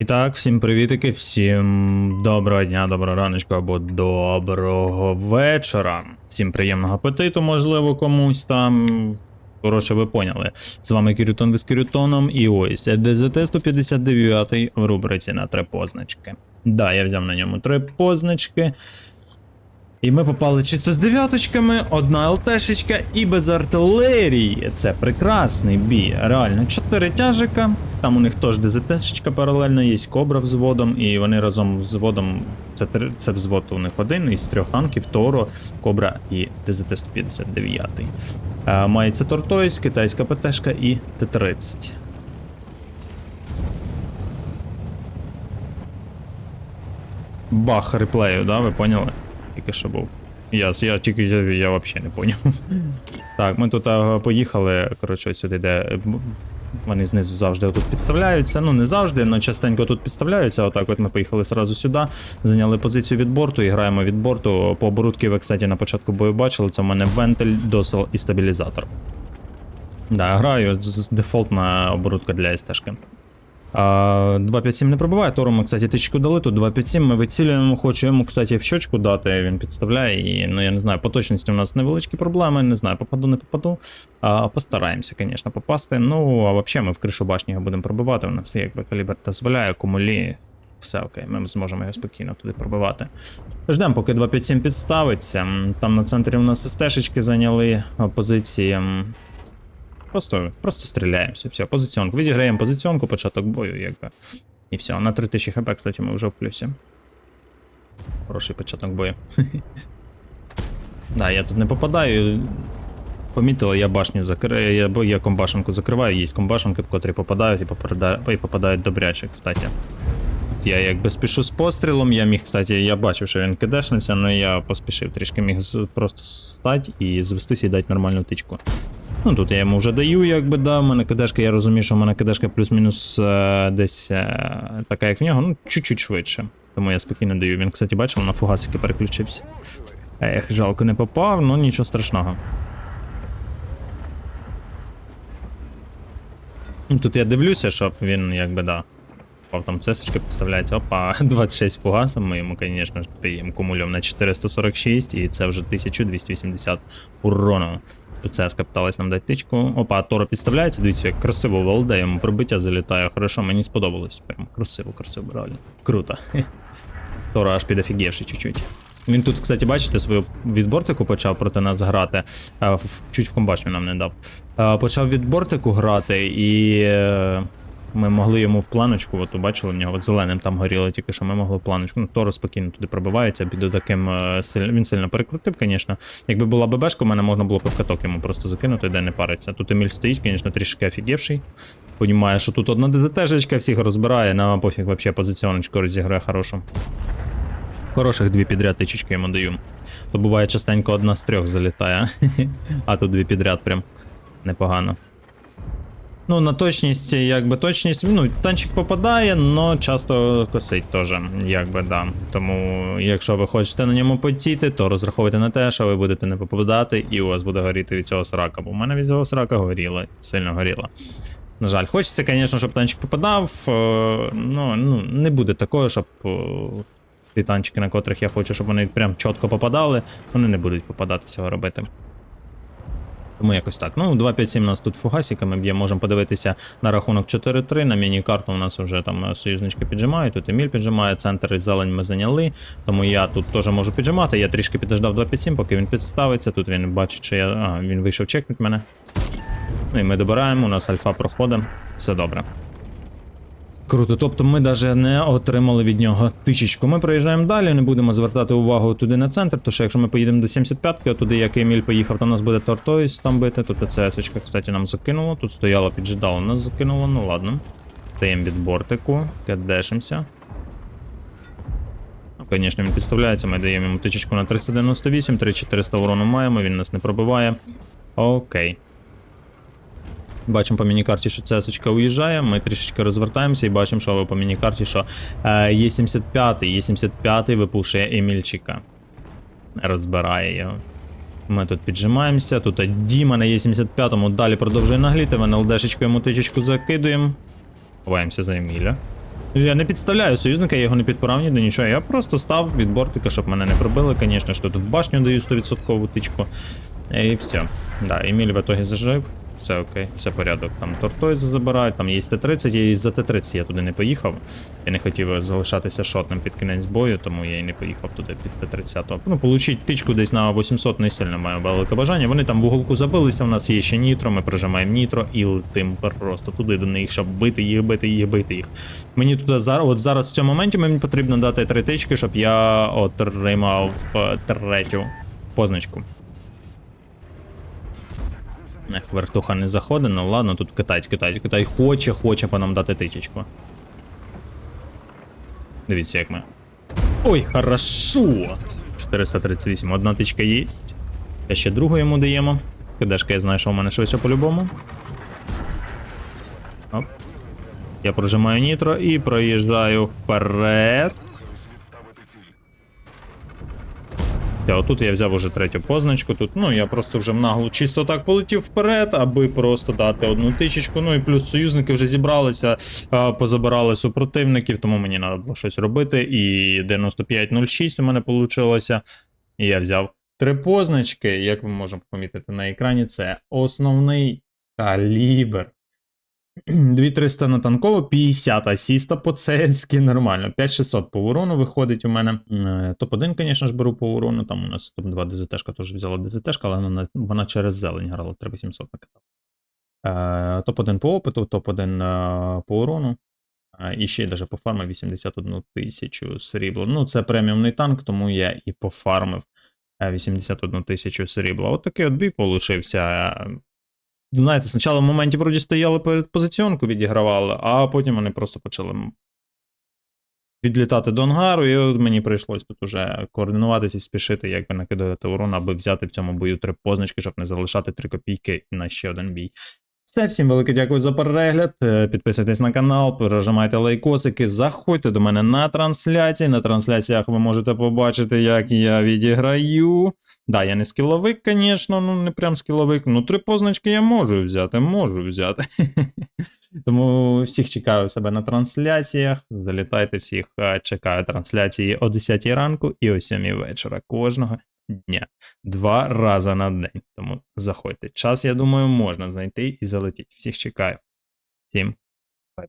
І так, всім привітики, всім доброго дня, доброго раночку або доброго вечора. Всім приємного апетиту, можливо, комусь там. Коротше, ви поняли. З вами Кірютон ви з і ось ДЗТ 159 в рубриці на три позначки. Да, я взяв на ньому три позначки. І ми попали чисто з дев'яточками, одна ЛТшечка і без артилерії. Це прекрасний бій. Реально, чотири тяжика. Там у них теж ДЗТшечка паралельно, є кобра взводом, і вони разом з взводом. Це, це взвод у них один із трьох танків: Торо, Кобра і ДЗТ-159. Е, мається Тортойс, китайська ПТшка і Т-30. Бах реплею, да, ви поняли? Тільки що був. Я, я тільки я, я взагалі не поняв. Так, ми тут поїхали. Коротше, сюди, де е, вони знизу завжди тут підставляються. Ну, не завжди, але частенько тут підставляються. Отак, от ми поїхали сразу сюди, зайняли позицію від борту і граємо від борту. По оборудки ви, кстати, на початку бою бачили. Це в мене вентиль, досел і стабілізатор. Да, граю дефолтна оборудка для СТшки. А, 257 не пробиває, Тору ми, кстати, тичку дали, тут 257 ми вицілюємо, хочу йому, кстати, в щочку дати, він підставляє, і, ну я не знаю, по точності у нас невеличкі проблеми, не знаю, попаду, не попаду. А, постараємося, звісно, попасти. Ну, а взагалі ми в кришу башні його будемо пробивати, у нас якби калібр дозволяє, кумулі, все окей, ми зможемо його спокійно туди пробивати. Ждемо, поки 257 підставиться. Там на центрі у нас СТшечки зайняли позиції. Просто, просто стріляємося. Все, позиціонку. Відіграємо позиціонку, початок бою, якби. І все. На 3000 хп, кстати, ми вже в плюсі. Хороший початок бою. да, я тут не попадаю. Помітили, я башні закрию, я, я комбашенку закриваю, є комбашенки, в котрі попадають і попадають, і попадають добряче, кстати. Тут я якби спішу з пострілом, я міг, кстати, я бачив, що він кидешнився, але я поспішив трішки міг просто стати і звестися і дати нормальну тичку. Ну тут я йому вже даю, якби да. У мене кидешка, я розумію, що в мене кидешка плюс-мінус е, десь е, така, як в нього, ну чуть-чуть швидше. Тому я спокійно даю. Він, кстати, бачив, на фугасики переключився. Ех, жалко не попав, ну нічого страшного. Ну, Тут я дивлюся, щоб він якби да. Попав там цесочка підставляється. Опа, 26 фугасом. Ми йому, звісно ж, даємо кумульом на 446, і це вже 1280 урону. Тут питалась нам дати тичку. Опа, Торо підставляється, дивіться, як красиво волде, йому пробиття залітає. Хорошо, мені сподобалось. Прям красиво, красиво, реально. Круто. Торо аж підофігівши чуть-чуть. Він тут, кстати, бачите, свою від бортику почав проти нас грати. В- чуть в комбашню нам не дав. А, почав від бортику грати, і е, ми могли йому в планочку, от бачили в нього от зеленим там горіло, тільки що ми могли в планочку. Ну, Торо спокійно туди пробивається, під таким е, він сильно перекрутив, звісно. Якби була ББшка, у мене можна було б в каток йому просто закинути, де не париться. Тут Еміль стоїть, звісно, трішки офігівший. Понімає, що тут одна ДЗТ-шечка всіх розбирає, на пофіг вообще позиціоночку розіграє хорошу. Хороших дві підряд тичечки йому даю. То буває частенько одна з трьох залітає, а тут дві підряд прям непогано. Ну, на точність, якби точність, ну, танчик попадає, но часто косить теж, якби да. Тому, якщо ви хочете на ньому потіти, то розраховуйте на те, що ви будете не попадати, і у вас буде горіти від цього срака. Бо в мене від цього срака горіло, сильно горіло. На жаль, хочеться, звісно, щоб танчик попадав. Ну, ну, не буде такого, щоб е, ті танчики, на котрих я хочу, щоб вони прям чітко попадали, вони не будуть попадати цього робити. Тому якось так. Ну, 2-5-7 у нас тут фугасиками б'є, можемо подивитися на рахунок 4-3. На міні-карту у нас вже там е, союзнички піджимають, тут Еміль піджимає, центр і зелень ми зайняли. Тому я тут теж можу піджимати. Я трішки підождав 2-5-7, поки він підставиться. Тут він бачить, що я. А, він вийшов чекнуть мене. Ну і ми добираємо, у нас альфа проходить. Все добре. Круто, тобто ми навіть не отримали від нього тичечку. Ми проїжджаємо далі, не будемо звертати увагу туди на центр, що якщо ми поїдемо до 75-ки, туди як Еміль поїхав, то у нас буде Тортойс там бити. Тут ЦС-очка, кстати, нам закинуло. Тут стояло, піджидало, нас закинуло, ну ладно. Стаємо від бортику, кедешимося. Ну, Звісно, він підставляється, ми даємо йому тичечку на 398, 3400 урону маємо, він нас не пробиває. Окей. Бачимо по міні-карті, що цесочка уїжджає. Ми трішечки розвертаємося і бачимо, що по міні-карті, що е, є 75 є 75 випушує Емільчика. Розбирає його. Ми тут піджимаємося. Тут Діма на Є75-му далі продовжує нагліти. На йому тичечку закидуємо. Ховаємося за Еміля. Я не підставляю союзника, я його не підпирав ні до нічого. Я просто став від бортика, щоб мене не пробили. Звісно ж, тут в башню даю 100% тичку. І все. Да, Еміль в итогі зажив. Все окей, все порядок. Там тортойзи забирають, там є Т-30, я із за Т-30 я туди не поїхав. Я не хотів залишатися шотним під кінець бою, тому я і не поїхав туди під Т-30. Ну, получить тичку десь на 800 не сильно маю велике бажання. Вони там в уголку забилися, у нас є ще нітро, ми прижимаємо нітро і летим просто туди до них, щоб бити їх, бити їх, бити їх. Мені туди зараз, от зараз в цьому моменті мені потрібно дати три тички, щоб я отримав е, третю позначку. Ех, вертуха не заходить, ну ладно, тут китають, китають, Китай хоче, хоче по нам дати тичечку. Дивіться, як ми. Ой, хорошо! 438, одна тичка є. Я ще другу йому даємо. Кидешка я знаю, що у мене швидше по-любому. Я прожимаю нітро і проїжджаю вперед. Та отут я взяв уже третю позначку. Тут, ну я просто вже наглу чисто так полетів вперед, аби просто дати одну тичечку. Ну і плюс союзники вже зібралися, а, позабирали супротивників, тому мені треба було щось робити. І 95.06 у мене вийшло. І я взяв три позначки. Як ви можемо помітити на екрані, це основний калібр. 2300 на танково, 50 асіста по цеськи, нормально. 5600 по урону виходить у мене. Е, Топ-1, звісно ж, беру по урону. Там у нас топ-2 ДЗТшка теж взяла ДЗТшка, але вона, вона через зелень грала, треба 700 накидав. Е, Топ-1 по опиту, топ-1 е, по урону. І ще й даже пофармив 81 тисячу срібла. Ну, це преміумний танк, тому я і пофармив е, 81 тисячу срібла. От такий от бій получився. Знаєте, спочатку в моменті вроді стояли перед позиціонку, відігравали, а потім вони просто почали відлітати до ангару, і от мені прийшлось тут уже координуватися і спішити, як би накидати урон, аби взяти в цьому бою три позначки, щоб не залишати три копійки на ще один бій. Все, всім велике дякую за перегляд. Е, Підписуйтесь на канал, пережимайте лайкосики, заходьте до мене на трансляції. На трансляціях ви можете побачити, як я відіграю. Да, я не скіловик, звісно, ну не прям скіловик. Ну, три позначки я можу взяти, можу взяти. Тому всіх чекаю себе на трансляціях. Залітайте всіх, е, чекаю трансляції о 10 ранку і о 7 вечора кожного дня. Два рази на день. Тому заходьте. Час, я думаю, можна знайти і залетіти. Всіх чекаю. Всім бай-бай.